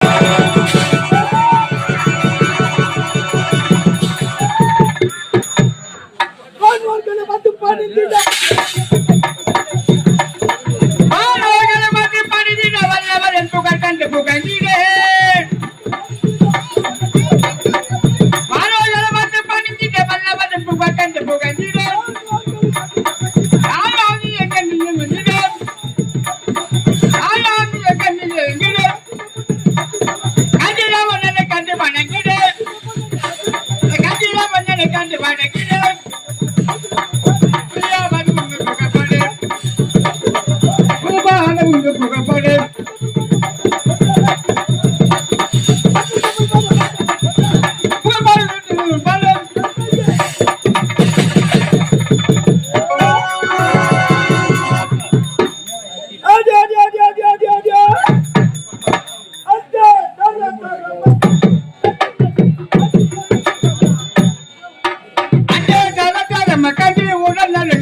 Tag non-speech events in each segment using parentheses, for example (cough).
Thank no, no, no,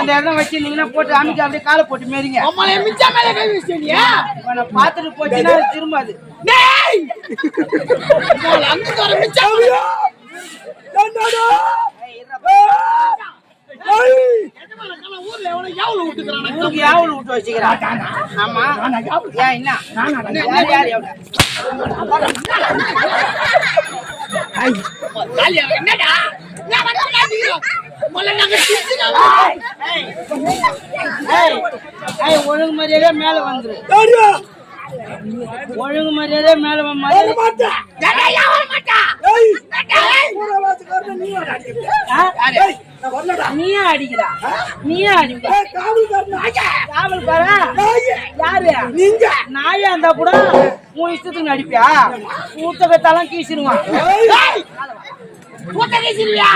இந்த இடம் வச்சிருந்தீங்கன்னா போட்டு அப்படியே காலை போட்டு மேரிங்க பார்த்துட்டு போச்சுன்னா அது திரும்பாது. டேய்! போல அங்க தர மிச்ச தண்டடா ஏய் ஊர்ல எவனோ யாவுல விட்டுக்கறானே ஊருக்கு யாவல் விட்டு வச்சுக்கிறான் ஆமா. ஏன் என்ன? ஒழுங்கு மரியாதையா மேல வந்துரு. ஒழுங்கு மரியாதையா மேல நீயே அடிக்கிறா? நீயே அடிக்கிற? யாரு? நீங்க. நாயா இருந்தா கூட உன் இஷ்டத்துக்கு நடிப்பியா? ஊத்தகத்தாலாம் கீசிடுவான். வீசிடுவியா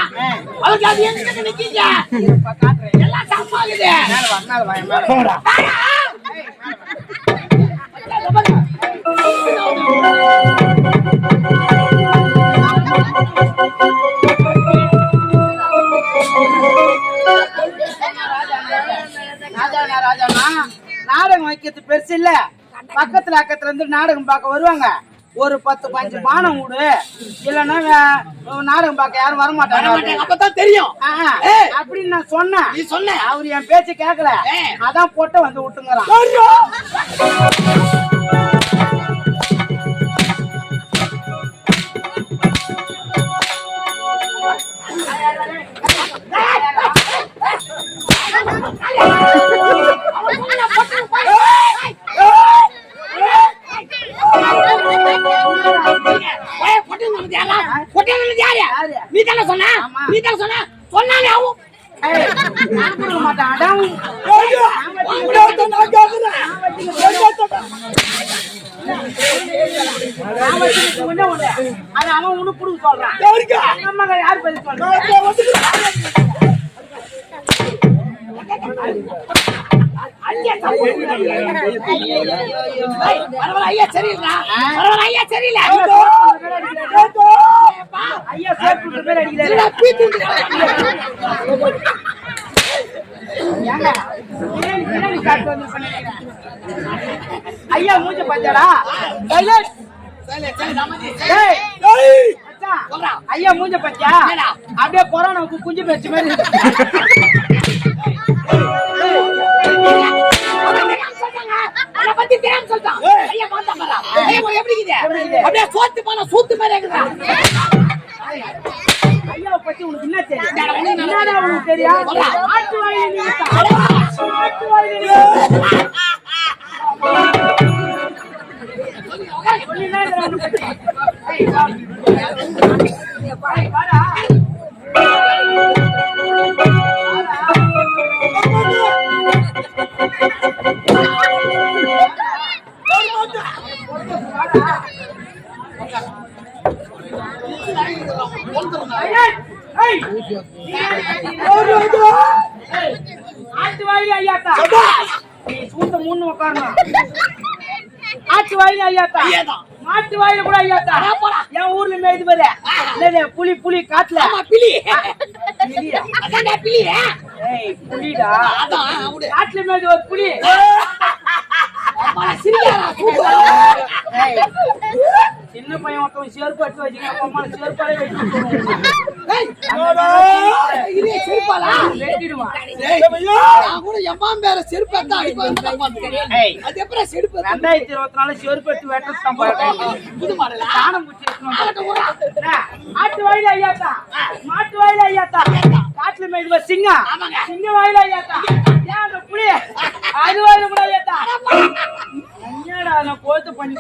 அவருக்கு அது எங்க நிக்கீங்க? எல்லாம் சம்பாகுது ராஜாண்ணா நாடகம் வைக்கிறது பெருசு இல்ல. பக்கத்துல அக்கத்துல இருந்து நாடகம் பார்க்க வருவாங்க. ஒரு பத்து பஞ்சு பானம் விடு இல்லைன்னா நாடகம் பார்க்க யாரும் வர மாட்டாங்க அப்பதான் தெரியும் அப்படின்னு நான் சொன்னேன் நீ சொன்ன அவர் என் பேச்சு கேட்கல அதான் போட்டு வந்து விட்டுங்கிறான் நீ சொன்ன. நீ தானே சொன்ன? சொன்னாலே அவன் ஒண்ணே சொல்றான்? நம்ம யார் பதில் வந்துக்கிறேன். ஏதோ, ஐயா சேர்த்து பேர் அடிக்கிறாரு ஏங்க, பிரியாணி பிரியாணி சாப்பிட்டு வந்து பண்ணிக்கிறேன். ஐயா மூஞ்ச பாத்தியாடா ஐயா ஏய், ஏய், மச்சான், ஐயா மூஞ்ச பாத்தியா அப்படியே கொரோனாவுக்கு குஞ்சு பேச்சு மாதிரி இருக்கு. ஐயாவை பத்தி உனக்கு என்ன தெரியும் என்னடா உனக்கு தெரியும் ஆட்டு வாயை நீ வித்தா. ஆட்டு வாயை நீ ஆட்டு வாயில ஐயாத்தா? மாட்டு வாயில கூட ஐயாத்தா? என் ஊர்ல மேய்து பாரு என்னது, புலி புலி காட்டுல? புலியா? ஏய் புலிடா. காட்டுல மேய்து ஒரு புலி. ஏய், சின்ன பையன் ஒருத்தவன் செருப்பு எடுத்து வச்சுக்க அம்மா செருப்பாலே வெட்டி வெட்டிடுவான் ஏய் ரெண்டாயிரத்தி இருபத்தி நாலு செருப்பு எடுத்து வெட்டது தான் சாணம் பூச்சி எடுத்துன்னு வந்து. என்ன? ஆட்டு வாயில ஐயாத்தா மாட்டு வாயில ஐயாத்தா காட்டுல மேய்து சிங்கம் சிங்க வாயில ஐயாத்தா ஏன் அந்த புலி அது வாயில கூட ஐயாத்தா (laughs)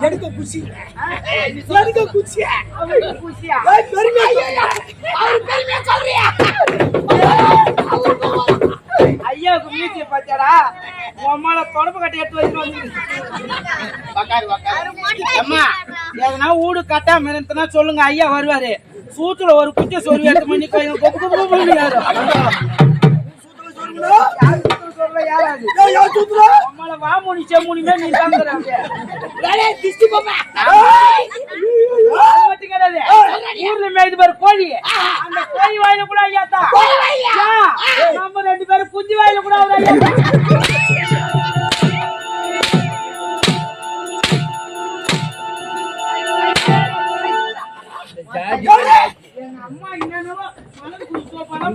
எடுக்க குச்சி. எடுக்க குச்சி. ஏய், பெருமையா ஐயாவுக்கு மியூசியம் பாத்தியாடா? உன் மேல தொடப்பு கட்டி எடுத்து வச்சுட்டு அம்மா எதனா வீடு கட்டாம இருந்துனா சொல்லுங்க ஐயா வருவாரு. சூத்துல ஒரு குச்சை சொல்லி எடுத்து மேல வாமுனி செம்முனிமே நீ கிடையாது ஊர்ல மேய்து பாரு கோழி அந்த கோழி வாயில கூட ஐயாத்தா? நம்ம ரெண்டு பேரும் குஞ்சு வாயில கூட அவர் ஐயாத்தா எங்க அம்மா என்னென்னவோ மலர் சோப்பாலாம்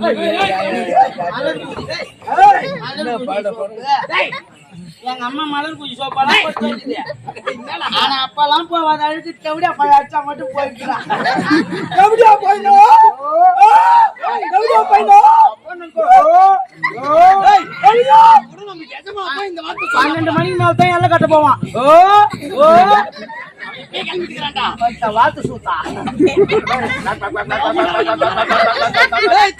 போட்டு- எங்க அம்மா மலர் குச்சி சோப்பாலாம் போட்டு வச்சுது. ஆனா அப்பெல்லாம் போவாத அழுக்கு தெவிடியா போய் அடிச்சா மட்டும்? ஆ, எப்படியா போயினோம்? ஏய், ஐயா! பன்னெண்டு மணிக்கு மேல தான் எல்லாம் கட்ட போவான். ஓ. ஓ. வாத்து சூத்தா. ஏய்,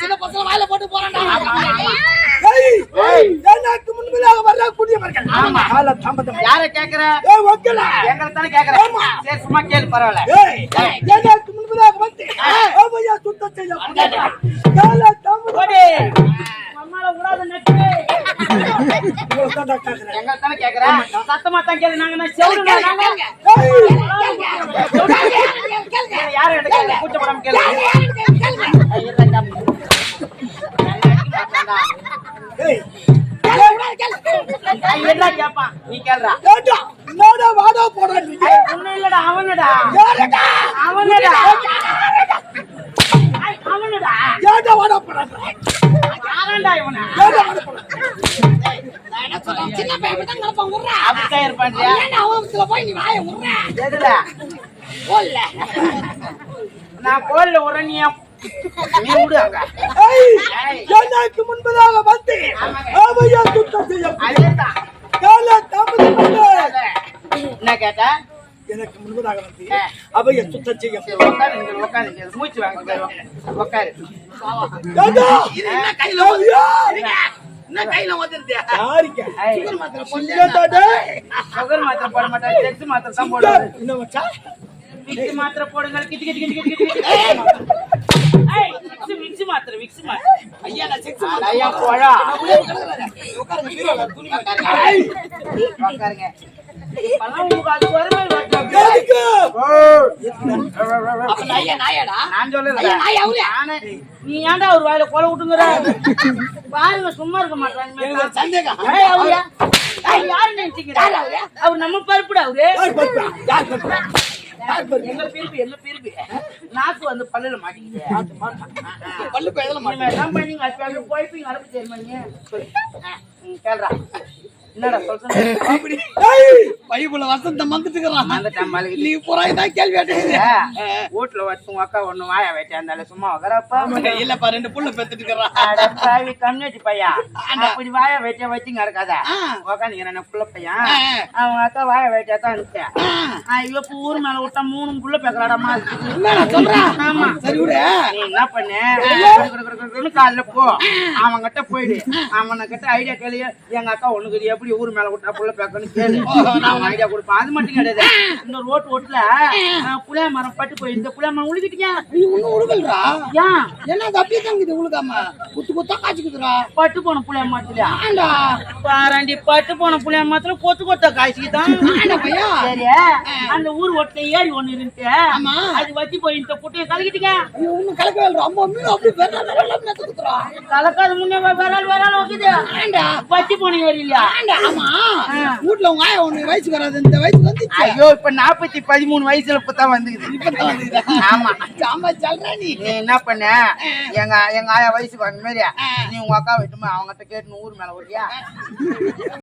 எனக்கு முன்பதாக வர்ற குடியவர்கள். ஆமா. கால தாமதம். யார கேக்குற? ஏய், வக்கீலா. எங்களை தானே கேக்குற? சரி சும்மா கேளு பரவாயில்ல. ஏய், எனக்கு முன்பதாக வந்து அவையா சுத்தம் செய்ய கால தாமதம். ஓடி அம்மால விடாத நட்டு. எங்களை தானே கேக்குற? சத்தமா தான் கேளு. நாங்க என்ன செவருடா நாங்க? யாரு கேளு கூச்சப்படாம கேளு. ஏய், (laughs) என்ன கேப்பான் நீ கேளுடா ஏண்டா, என்னடா வாடா போடா நீ? ஒண்ணும் இல்லடா அவனடா யாருடா? அவனடா ஐ, அவனடா ஏண்டா வாடா போடா? யாரண்டா இவனா ஏண்டா வாடா போடா? அப்படித்தான் இருப்பான்றியா எதுல நான் நீ அங்க ஏய், எனக்கு முன்பதாக வந்து அவையா சுத்தம். என்ன கேட்டா? எனக்கு முன்பதாக வந்து. அவைய சுத்தம் செய்ய மூச்சு கையில! சுகர் மாத்திரை போட மாத்திரை தான் மாத்திரை போடுங்க நாயா, நீ ஏன்டா ஒரு வாயில கொலை விட்டுங்கிற பாருங்க. சும்மா இருக்க மாட்டாங்க அவர் நம்ம பருப்புடா அவரு எங்க பிரிப்பு எங்க பிரிப்பு நாக்கு வந்து பல்லுல மாட்டிக்கிது. பல்லு பேதல நீங்க என்ன பண்ணீங்க போய்ப்பீங்க அனுப்பி தெரியுமா கேளுடா. என்னடா சொல்றேன். அப்படி! பைபிள வசந்தம் வந்துட்டு இருக்கிறான் அந்த டைம் மலைக்கு நீ புறா தான் கேள்வி வீட்டுல வச்சு அக்கா ஒண்ணு வாயா வைட்டா இருந்தாலும் சும்மா உக்கறப்பா இல்லப்பா ரெண்டு புள்ள பெத்துட்டு இருக்கிறான் கம்யூனிட்டி பையா அப்படி வாய வெட்டியா வச்சுங்க இருக்காத. உக்காந்தீங்க நான் புள்ள பையன். அவன் அக்கா வாய வெட்டியா தான் இருந்தேன் இப்ப ஊர் மேல விட்டா மூணு புள்ள பேக்கலாடாமா ஆமா. சரி விடு. நீ என்ன பண்ணு? காலைல போ. அவன் கிட்ட போயிடு. அவன கிட்ட ஐடியா கேளு. எங்க அக்கா ஒண்ணுக்கு எப்படி ஊர் மேல விட்டா புள்ள பேக்கன்னு கேளு. அவன் ஐடியா கொடுப்பான். அது மட்டும் கிடையாது. இந்த ரோட்டு ஓட்டுல புளிய மரம் பட்டு போய் இந்த புளிய மரம் உழுதிட்டீங்க நீ ஒண்ணும் உழுகல்றா? ஏன் என்ன அது அப்படியே தாங்குது உழுகாம? குத்து குத்தா காய்ச்சிக்குதுடா. பட்டு போன புளிய மரத்துலயா ஆண்டா. பாராண்டி பட்டு போன புளிய மரத்துல கொத்து கொத்த காய்ச்சிக்கிதான் சரி அந்த ஊர் ஒட்டை ஏறி ஒண்ணு இருந்துச்சு. ஆமா. அது வச்சு போய் இந்த புட்டைய கலக்கிட்டீங்க. நீ ஒண்ணும் கலக்கவே இல்லடா. அம்மா மீன் அப்படி கலக்காத முன்னே விரால் விரால் வைக்குது ஆண்டா. வச்சு போன ஏறி இல்லையா ஆண்டா. ஆமா. உங்க ஆயா ஒண்ணு வயசுக்கு வராது. இந்த வயசுக்கு வந்துச்சு? ஐயோ இப்ப நாற்பத்தி பதிமூணு வயசுல இப்பதான் வந்துக்குது. இப்பதான் வந்துக்குதா? ஆமா. ஆமா சொல்றா நீ. என்ன பண்ண? எங்க எங்க ஆயா வயசுக்கு வந்த மாதிரி நீ உங்க அக்கா விட்டுமா? அவங்ககிட்ட கேட்டு ஊர் மேல ஓட்டியா?